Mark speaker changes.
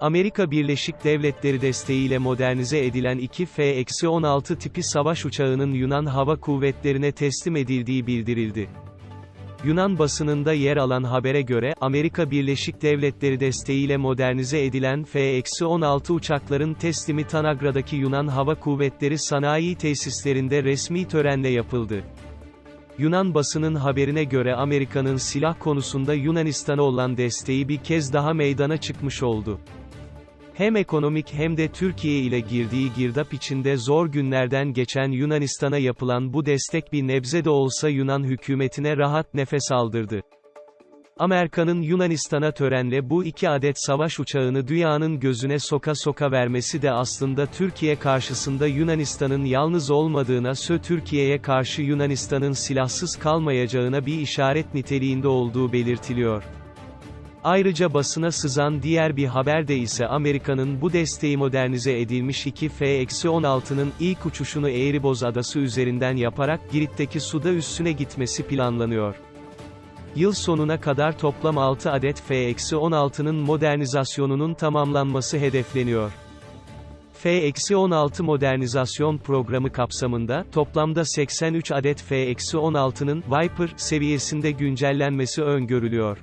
Speaker 1: Amerika Birleşik Devletleri desteğiyle modernize edilen iki F-16 tipi savaş uçağının Yunan Hava Kuvvetleri'ne teslim edildiği bildirildi. Yunan basınında yer alan habere göre, Amerika Birleşik Devletleri desteğiyle modernize edilen F-16 uçakların teslimi Tanagra'daki Yunan Hava Kuvvetleri sanayi tesislerinde resmi törenle yapıldı. Yunan basının haberine göre Amerika'nın silah konusunda Yunanistan'a olan desteği bir kez daha meydana çıkmış oldu. Hem ekonomik hem de Türkiye ile girdiği girdap içinde zor günlerden geçen Yunanistan'a yapılan bu destek bir nebze de olsa Yunan hükümetine rahat nefes aldırdı. Amerika'nın Yunanistan'a törenle bu iki adet savaş uçağını dünyanın gözüne soka soka vermesi de aslında Türkiye karşısında Yunanistan'ın yalnız olmadığına sö Türkiye'ye karşı Yunanistan'ın silahsız kalmayacağına bir işaret niteliğinde olduğu belirtiliyor. Ayrıca basına sızan diğer bir haberde ise Amerika'nın bu desteği modernize edilmiş 2 F-16'nın ilk uçuşunu Eğriboz Adası üzerinden yaparak Girit'teki suda üssüne gitmesi planlanıyor. Yıl sonuna kadar toplam 6 adet F-16'nın modernizasyonunun tamamlanması hedefleniyor. F-16 modernizasyon programı kapsamında, toplamda 83 adet F-16'nın Viper seviyesinde güncellenmesi öngörülüyor.